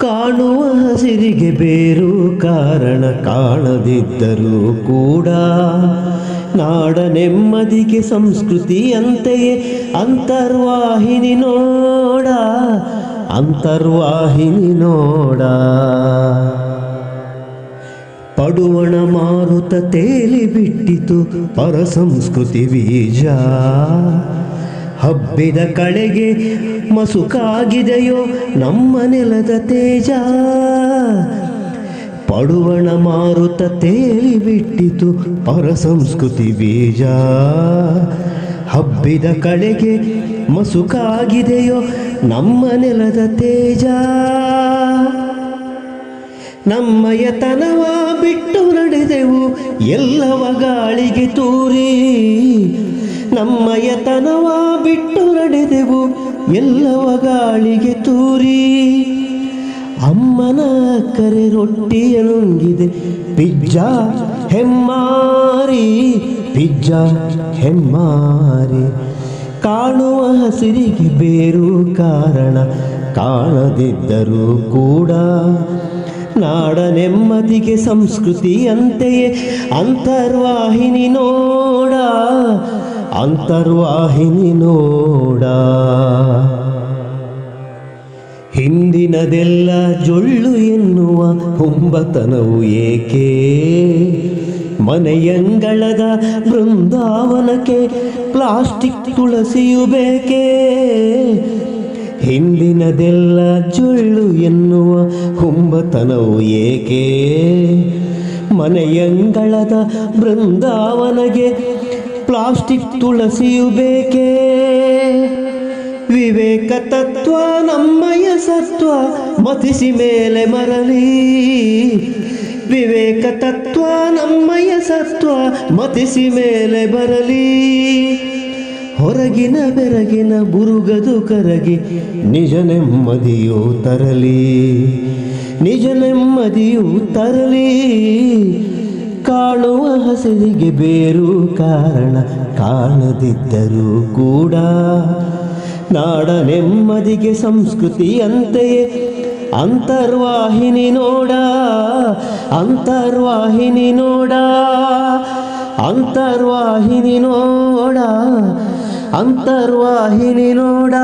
ಕಾಣುವ ಹಸಿರಿಗೆ ಬೇರು ಕಾರಣ ಕಾಣದಿದ್ದರೂ ಕೂಡ ನಾಡ ನೆಮ್ಮದಿಗೆ ಸಂಸ್ಕೃತಿಯಂತೆಯೇ ಅಂತರ್ವಾಹಿನಿ ನೋಡ ಅಂತರ್ವಾಹಿನಿ ನೋಡ. ಪಡುವಣ ಮಾರುತ ತೇಲಿ ಬಿಟ್ಟಿತು ಪರ ಸಂಸ್ಕೃತಿ ಬೀಜ. ಹಬ್ಬಿದ ಕಳೆಗೆ ಮಸುಕಾಗಿದೆಯೋ ನಮ್ಮ ನೆಲದ ತೇಜ. ಪಡುವಣ ಮಾರುತ ತೇಲಿ ಬಿಟ್ಟಿತು ಪರ ಸಂಸ್ಕೃತಿ ಬೀಜ. ಹಬ್ಬಿದ ಕಳೆಗೆ ಮಸುಕಾಗಿದೆಯೋ ನಮ್ಮ ನೆಲದ ತೇಜ. ನಮ್ಮಯತನವ ಬಿಟ್ಟು ನಡೆದೆವು ಎಲ್ಲವ ಗಾಳಿಗೆ ತೂರಿ. ನಮ್ಮಯತನವ ಬಿಟ್ಟು ನಡೆದೆವು ಎಲ್ಲವ ಗಾಳಿಗೆ ತೂರಿ. ಅಮ್ಮನ ಕರೆ ರೊಟ್ಟಿಯ ನುಂಗಿದೆ ಪಿಜ್ಜಾ ಹೆಮ್ಮಾರಿ ಪಿಜ್ಜಾ ಹೆಮ್ಮಾರಿ. ಕಾಣುವ ಹಸಿರಿಗೆ ಬೇರು ಕಾರಣ, ಕಾಣದಿದ್ದರೂ ಕೂಡ. ನಾಡ ನೆಮ್ಮದಿಗೆ ಸಂಸ್ಕೃತಿಯಂತೆಯೇ, ಅಂತರ್ವಾಹಿನಿ ನೋಡ. ಅಂತರ್ವಾಹಿನಿ ನೋಡ. ಹಿಂದಿನದೆಲ್ಲ ಜೊಳ್ಳು ಎನ್ನುವ ಹುಂಬತನವು ಏಕೆ? ಮನೆಯಂಗಳದ ಬೃಂದಾವನಕ್ಕೆ ಪ್ಲಾಸ್ಟಿಕ್ ತುಳಸಿಯು ಬೇಕೇ? ಹಿಂದಿನದೆಲ್ಲ ಜೊಳ್ಳು ಎನ್ನುವ ಹುಂಬತನವು ಏಕೆ? ಮನೆಯಂಗಳದ ಬೃಂದಾವನಗೆ ಪ್ಲಾಸ್ಟಿಕ್ ತುಳಸಿಯು ಬೇಕೇ? ವಿವೇಕ ತತ್ವ, ನಮ್ಮಯ ಸತ್ವ, ಮತಿಸಿ ಮೇಲೆ ಮರಳಿ. ವಿವೇಕ ತತ್ವ, ನಮ್ಮಯ ಸತ್ವ, ಮತಿಸಿ ಮೇಲೆ ಬರಲಿ. ಹೊರಗಿನ ಬೆರಗಿನ ಬುರುಗದು ಕರಗಿ ನಿಜ ನೆಮ್ಮದಿಯು ತರಲಿ. ನಿಜ ನೆಮ್ಮದಿಯು ತರಲಿ. ಕಾಣುವ ಹಸಿರಿಗೆ ಬೇರು ಕಾರಣ ಕಾಣದಿದ್ದರೂ ಕೂಡ ನಾಡ ನೆಮ್ಮದಿಗೆ ಸಂಸ್ಕೃತಿಯಂತೆಯೇ ಅಂತರ್ವಾಹಿನಿ ನೋಡ ಅಂತರ್ವಾಹಿನಿ ನೋಡ ಅಂತರ್ವಾಹಿನಿ ನೋಡ ಅಂತರ್ವಾಹಿನಿ ನೋಡ.